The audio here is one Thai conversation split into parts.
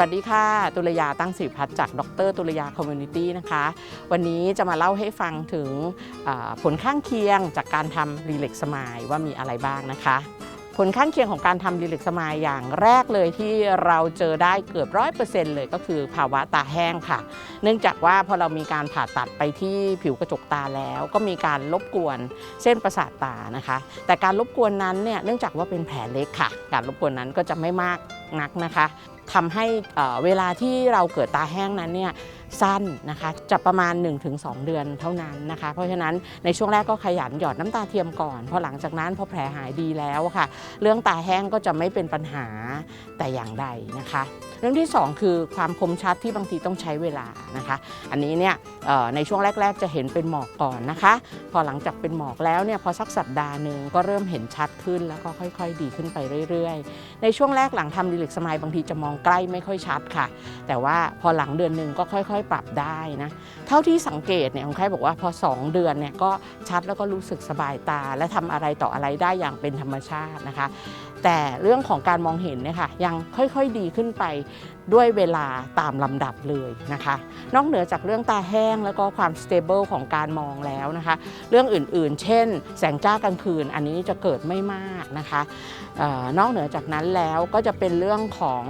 วัสดีค่ะ ตุลยาตั้งสิริพัฒน์จากดรตุลยาคอมมูนิตี้นะคะ วันนี้จะมาเล่าให้ฟังถึงผลข้างเคียงจากการทำรีเล็กสมายว่ามีอะไรบ้างนะคะ ผลข้างเคียงของการทำรีเล็กสมายอย่างแรกเลยที่เราเจอได้เกือบร้อยเปอร์เซ็นต์เลยก็คือภาวะตาแห้งค่ะ เนื่องจากว่าพอเรามีการผ่าตัดไปที่ผิวกระจกตาแล้ว ก็มีการรบกวนเส้นประสาทตานะคะ แต่การรบกวนนั้นเนี่ยเนื่องจากว่าเป็นแผลเล็กค่ะ การรบกวนนั้นก็จะไม่มากนักนะคะ ทำให้เวลาที่เราเกิดตาแห้งนั้นเนี่ย สั้นนะคะจะประมาณ 1-2 เดือนเท่านั้นนะคะ เพราะฉะนั้นในช่วงแรกก็ขยันหยอดน้ำตาเทียมก่อนพอหลังจากนั้นพอแผลหายดีแล้วค่ะ เรื่องตาแห้งก็จะไม่เป็นปัญหาแต่อย่างใดนะคะ เรื่องที่ 2 คือความคมชัดที่บางทีต้องใช้เวลานะคะ อันนี้เนี่ยในช่วงแรก ๆ จะเห็นเป็นหมอกก่อนนะคะ พอหลังจากเป็นหมอกแล้วเนี่ยพอสักสัปดาห์หนึ่งก็เริ่มเห็นชัดขึ้นแล้วก็ค่อย ๆ ดีขึ้นไปเรื่อย ๆ ในช่วงแรกหลังทำดีลิกสมายบางทีจะมองใกล้ไม่ค่อยชัดค่ะ แต่ว่าพอหลังเดือนหนึ่งก็ค่อยๆปรับได้นะเท่าที่สังเกตเนี่ยคนไข้บอกว่าพอ 2 เดือนเนี่ยก็ชัดแล้วก็รู้สึกสบายตา และทำอะไรต่ออะไรได้อย่างเป็นธรรมชาตินะคะ แต่เรื่องของการมองเห็นเนี่ยค่ะยังค่อยๆดีขึ้นไปด้วยเวลาตามลำดับเลยนะคะ นอกเหนือจากเรื่องตาแห้งแล้วก็ความสเตเบิลของการมองแล้วนะคะ เรื่องอื่นๆ เช่น แสงจ้ากลางคืนอันนี้จะเกิดไม่มากนะคะออนอกเหนือจากนั้นแล้วก็จะเป็นเรื่องของ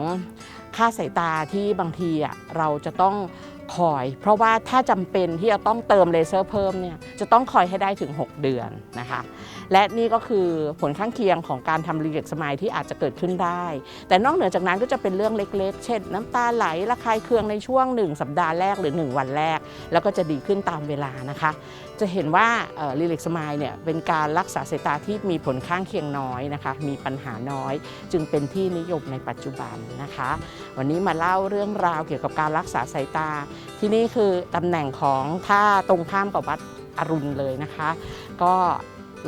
ค่าสายตาที่บางทีอะเราจะต้อง คอย เพราะว่าถ้าจำเป็นที่จะต้องเติมเลเซอร์เพิ่มเนี่ยจะต้องคอยให้ได้ถึง 6 เดือนนะคะและนี่ก็คือผลข้างเคียงของการทำรีเล็กสมายที่อาจจะเกิดขึ้นได้ แต่นอกเหนือจากนั้นก็จะเป็นเรื่องเล็กๆ เช่น น้ำตาไหลระคายเคืองในช่วง 1 สัปดาห์แรกหรือ 1 วันแรก แล้วก็จะดีขึ้นตามเวลานะคะ จะเห็นว่ารีเล็กสมายเนี่ยเป็นการรักษาสายตาที่มีผลข้างเคียงน้อยนะคะ มีปัญหาน้อย จึงเป็นที่นิยมในปัจจุบันนะคะ วันนี้มาเล่าเรื่องราวเกี่ยวกับการรักษาสายตาที่นี่คือตำแหน่งของท่าตรงข้ามกับวัดอรุณเลยนะคะ ก็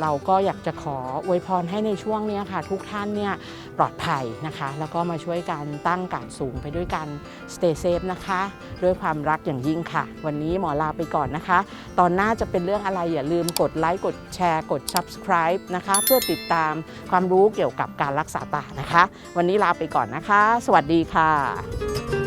เราก็อยากจะขออวยพรให้ในช่วงนี้ค่ะ ทุกท่านเนี่ยปลอดภัยนะคะ แล้วก็มาช่วยกันตั้งการสูงไปด้วยกัน stay safe นะคะ ด้วยความรักอย่างยิ่งค่ะ วันนี้หมอลาไปก่อนนะคะ ตอนหน้าจะเป็นเรื่องอะไรอย่าลืมกดไลค์กดแชร์ กด subscribe นะคะ เพื่อติดตามความรู้เกี่ยวกับการรักษาตานะคะ วันนี้ลาไปก่อนนะคะ สวัสดีค่ะ